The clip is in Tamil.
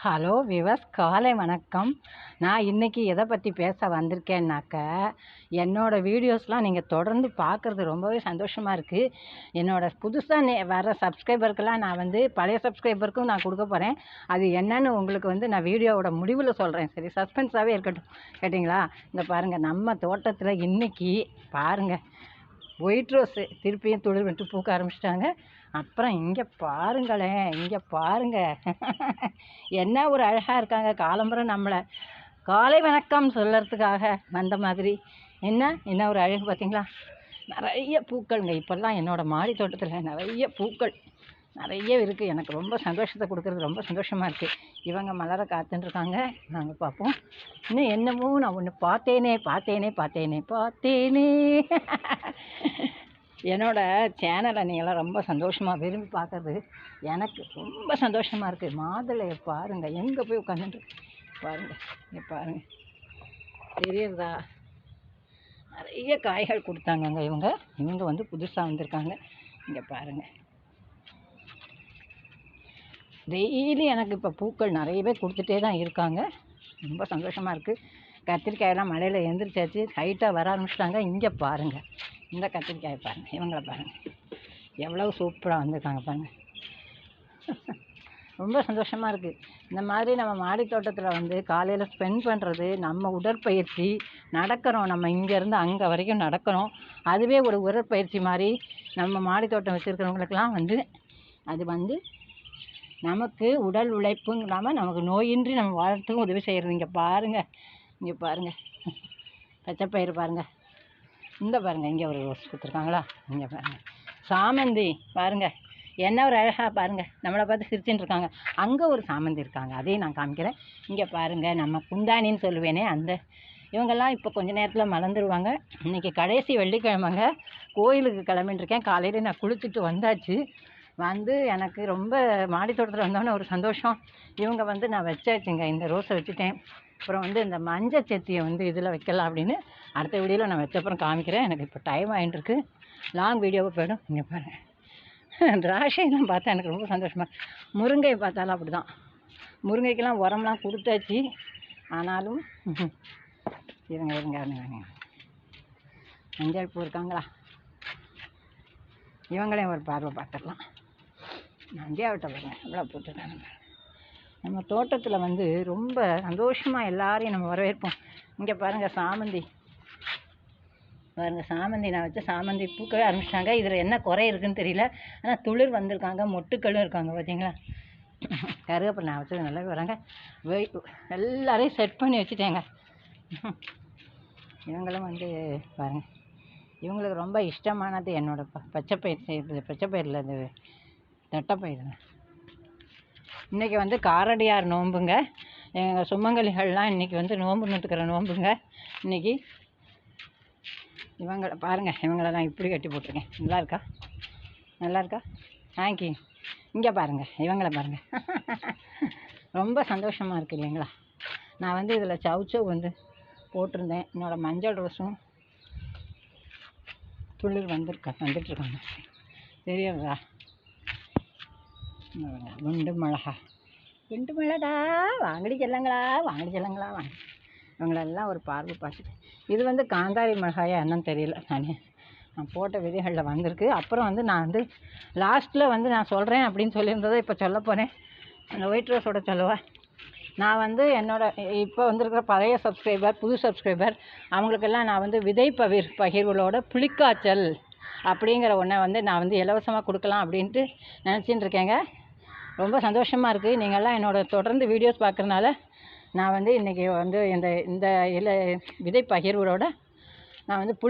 ஹலோ விவஸ் காலை வணக்கம். நான் இன்றைக்கி எதை பற்றி பேச வந்திருக்கேன்னாக்க என்னோடய வீடியோஸ்லாம் நீங்கள் தொடர்ந்து பார்க்குறது ரொம்பவே சந்தோஷமாக இருக்குது என்னோடய புதுசாக நே வர சப்ஸ்கிரைபருக்கெல்லாம் நான் வந்து பழைய சப்ஸ்கிரைபருக்கும் நான் கொடுக்க போகிறேன் அது என்னன்னு உங்களுக்கு வந்து நான் வீடியோவோட முடிவில் சொல்கிறேன் சரி சஸ்பென்ஸாகவே இருக்கட்டும். கேட்டிங்களா? இந்த பாருங்கள் நம்ம தோட்டத்தில் இன்றைக்கி பாருங்கள் ஒயிட் ரோஸு திருப்பியும் துளிர் விட்டு பூக்க ஆரம்பிச்சிட்டாங்க. அப்புறம் இங்கே பாருங்களேன் இங்கே பாருங்க. என்ன ஒரு அழகாக இருக்காங்க காலம்பரம் நம்மளை. காலை வணக்கம் சொல்கிறதுக்காக வந்த மாதிரி. என்ன என்ன ஒரு அழகு பார்த்தீங்களா? நிறைய பூக்கள்ங்க. இப்போல்லாம் என்னோடய மாடி தோட்டத்தில் நிறைய பூக்கள். நிறைய இருக்குது எனக்கு ரொம்ப சந்தோஷத்தை கொடுக்குறது ரொம்ப சந்தோஷமாக இருக்குது இவங்க மலர காத்துட்டுருக்காங்க நாங்கள் பார்ப்போம் இன்னும் என்னமோ நான் ஒன்று பார்த்தேனே பார்த்தேனே பார்த்தேனே பார்த்தேனே. என்னோடய சேனலை நீங்களாம் ரொம்ப சந்தோஷமாக விரும்பி பார்க்குறது எனக்கு ரொம்ப சந்தோஷமாக இருக்குது மாதுளையை பாருங்கள் எங்கே போய் உட்காந்துட்டு பாருங்கள் இங்கே பாருங்கள் தெரியுறதா நிறைய காய்கள் கொடுத்தாங்கங்க இவங்க. இவங்க வந்து புதுசாக வந்திருக்காங்க. இங்கே பாருங்கள் டெய்லி எனக்கு இப்போ பூக்கள் நிறையவே கொடுத்துட்டே தான் இருக்காங்க. ரொம்ப சந்தோஷமாக இருக்குது கத்திரிக்காயெல்லாம் மழையில் எழுந்திரிச்சாச்சு ஹைட்டாக வர ஆரம்பிச்சிட்டாங்க. இங்கே பாருங்கள் இந்த கத்திரிக்காயை பாருங்கள் இவங்கள பாருங்கள் எவ்வளோ சூப்பராக வந்திருக்காங்க பாருங்கள் ரொம்ப சந்தோஷமாக இருக்குது இந்த மாதிரி நம்ம மாடி தோட்டத்தில் வந்து காலையில் ஸ்பெண்ட் பண்ணுறது நம்ம உடற்பயிற்சி நடக்கிறோம். நம்ம இங்கேருந்து அங்கே வரைக்கும் நடக்கிறோம். அதுவே ஒரு உடற்பயிற்சி மாதிரி நம்ம மாடி தோட்டம் வச்சுருக்கிறவங்களுக்கெல்லாம் வந்து அது வந்து நமக்கு உடல் உழைப்பும் இல்லாமல் நமக்கு நோயின்றி நம்ம வாழறதுக்கும் உதவி செய்கிறது இங்கே பாருங்கள் இங்கே பாருங்கள் பச்சைப்பயிறு பாருங்கள் இந்த பாருங்கள் இங்கே ஒரு ரோஸ் கொடுத்துருக்காங்களா? இங்கே பாருங்கள் சாமந்தி பாருங்கள் என்ன ஒரு அழகாக பாருங்கள் நம்மளை பார்த்து சிரிச்சுட்டு இருக்காங்க. அங்கே ஒரு சாமந்தி இருக்காங்க. அதையும் நான் காமிக்கிறேன். இங்கே பாருங்கள் நம்ம குந்தானின்னு சொல்லுவேனே அந்த இவங்கெல்லாம் இப்போ கொஞ்ச நேரத்தில் மலர்ந்துருவாங்க. இன்றைக்கி கடைசி வெள்ளிக்கிழமைங்க. கோயிலுக்கு கிளம்பின்னு இருக்கேன். காலையில் நான் குளிச்சுட்டு வந்தாச்சு. வந்து எனக்கு ரொம்ப மாடி தோட்டத்தில் வந்தோடனே ஒரு சந்தோஷம். இவங்க வந்து நான் வச்சாச்சுங்க இந்த ரோஸை வச்சுட்டேன். அப்புறம் வந்து இந்த மஞ்சள் செத்தியை வந்து இதில் வைக்கலாம் அப்படின்னு அடுத்த வீடியோவில் நான் வச்சப்புறம் காமிக்கிறேன். எனக்கு இப்போ டைம் ஆகிட்டு இருக்கு லாங் வீடியோவாக போயிடும். இங்கே பாருங்கள் திராட்சையெல்லாம் பார்த்தா எனக்கு ரொம்ப சந்தோஷமாக முருங்கையை பார்த்தாலும் அப்படி தான் முருங்கைக்கெல்லாம் உரம்லாம் கொடுத்தாச்சு. ஆனாலும் இருங்க இருங்க இருங்க. மஞ்சள் பூ இருக்காங்களா? இவங்களையும் ஒரு பார்வை பார்த்துடலாம். நந்தியாவட்ட பாருங்க எவ்வளோ போட்டுருக்காங்க நம்ம தோட்டத்தில் வந்து ரொம்ப சந்தோஷமாக எல்லாரையும் நம்ம வரவேற்போம். இங்கே பாருங்கள் சாமந்தி. பாருங்கள் சாமந்தி. நான் வச்ச சாமந்தி பூக்கவே ஆரம்பிச்சிட்டாங்க. இதில் என்ன குறை இருக்குன்னு தெரியல. ஆனால் துளிர் வந்திருக்காங்க மொட்டுக்களும் இருக்காங்க பார்த்தீங்களா? கருவேப்பிலை நான் வச்சது நல்லாவே வராங்க வெயிட் எல்லாரையும் செட் பண்ணி வச்சுட்டேங்க. இவங்களும் வந்து பாருங்கள் இவங்களுக்கு ரொம்ப இஷ்டமானது என்னோட ப பச்சைப்பயிர் செய்யறது. பச்சைப்பயிரில் இது தட்டைப்பயிறுங்க இன்றைக்கி வந்து காரடியார் நோன்புங்க எங்கள் சுமங்கலிகள்லாம் இன்றைக்கி வந்து நோன்பு நட்டுக்கிற நோன்புங்க இன்றைக்கி இவங்களை பாருங்கள் இவங்கள நான் இப்படி கட்டி போட்டிருக்கேன். நல்லா இருக்கா? நல்லா இருக்கா? தேங்க்யூ இங்கே பாருங்கள் இவங்கள பாருங்கள் ரொம்ப சந்தோஷமாக இருக்குது இல்லைங்களா? நான் வந்து இதில் சவுச்சவ் வந்து போட்டிருந்தேன். என்னோடய மஞ்சள் ரோஸும் துளிர் வந்திருக்க வந்துட்டுருக்காங்க தெரியுதா? குண்டு மிளகா. குண்டு மிளகா வாங்கடி செல்லங்களா வாங்கடி செல்லங்களா வாங்க இவங்களெல்லாம் ஒரு பார்வை பார்த்துட்டு. இது வந்து காந்தாரி மிளகாயா என்னன்னு தெரியல நான். நான் போட்ட விதைகளில் வந்திருக்கு. அப்புறம் வந்து நான் வந்து லாஸ்ட்டில் வந்து நான் சொல்கிறேன் அப்படின்னு சொல்லியிருந்ததை இப்போ சொல்ல போகிறேன் அந்த ஒயிட் ரோஸோட சொல்லுவேன் நான் வந்து என்னோடய இப்போ வந்திருக்கிற பழைய சப்ஸ்கிரைபர் புது சப்ஸ்கிரைபர் அவங்களுக்கெல்லாம் நான் வந்து விதை பகிர் பகிர்வுகளோட புளிக்காய்ச்சல் அப்படிங்கிற ஒன்றை வந்து நான் வந்து இலவசமாக கொடுக்கலாம் அப்படின்ட்டு நினச்சின்னு இருக்கேங்க. ரொம்ப சந்தோஷமாக இருக்குது நீங்கள்லாம் என்னோட தொடர்ந்து வீடியோஸ் பார்க்குறனால நான் வந்து இன்றைக்கி வந்து இந்த இந்த இலை விதை பகிர்வுகளோட நான் வந்து புளி